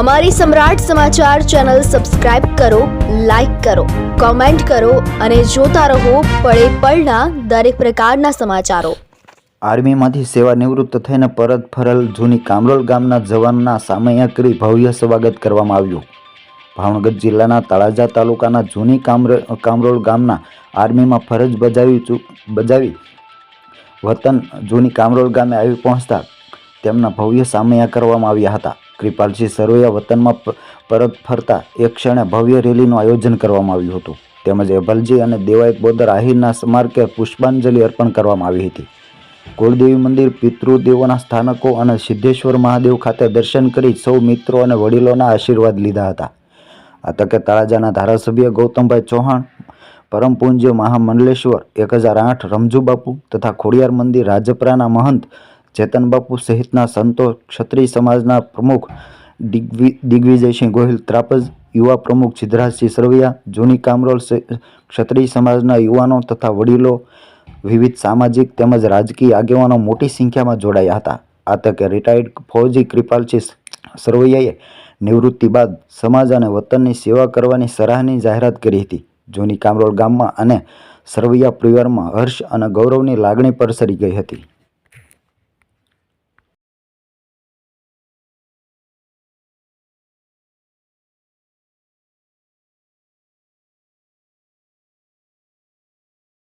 અમારી Samrat Samachar channel subscribe કરો, like કરો, કોમેન્ટ કરો અને જોતા રહો પળે પળના દરેક પ્રકારના સમાચારો. આર્મીમાંથી સેવા નિવૃત્ત થઈને પરત ફરેલ જૂની કામરોલ ગામના જવાનના સામૈયા કરી ભવ્ય સ્વાગત કરવામાં આવ્યું. ભાવનગર જિલ્લાના તળાજા તાલુકાના જૂની કામર, કામરોલ ગામના આર્મીમાં ફરજ બજાવી બજાવી વતન જૂની કામરોલ ગામે આવી પહોંચતા તેમના ભવ્ય સામૈયા કરવામાં આવ્યા હતા. કૃપાલસિંહ સરોયા વતનમાં પરત ફરતા એક ક્ષણે ભવ્ય રેલીનું આયોજન કરવામાં આવ્યું હતું. તેમજ એભલજી અને દેવાયત બોદર આહિરના સ્મારકે પુષ્પાંજલિ અર્પણ કરવામાં આવી હતી. કુળદેવી મંદિર પિતૃદેવોના સ્થાનકો અને સિદ્ધેશ્વર મહાદેવ ખાતે દર્શન કરી સૌ મિત્રો અને વડીલોના આશીર્વાદ લીધા હતા. આ તકે તળાજાના ધારાસભ્ય ગૌતમભાઈ ચૌહાણ, પરમ મહામંડલેશ્વર, એક હજાર આઠ રમજુ બાપુ તથા ખોડિયાર મંદિર રાજપરાના મહંત ચેતન બાપુ સહિતના સંતો ક્ષત્રિય સમાજના પ્રમુખ દિગ્વિ, દિગ્વિજયસિંહ ગોહિલ, ત્રાપજ યુવા પ્રમુખ સિદ્ધરાજસિંહ સરવૈયા, જૂની કામરોલ ક્ષત્રિય સમાજના યુવાનો તથા વડીલો, વિવિધ સામાજિક તેમજ રાજકીય આગેવાનો મોટી સંખ્યામાં જોડાયા હતા. આ તકે રિટાયર્ડ ફૌજી કૃપાલસિંહ સરવૈયાએ નિવૃત્તિ બાદ સમાજ અને વતનની સેવા કરવાની સરાહની જાહેરાત કરી હતી. જૂની કામરોલ ગામમાં અને સરવૈયા પરિવારમાં હર્ષ અને ગૌરવની લાગણી પરસરી ગઈ હતી.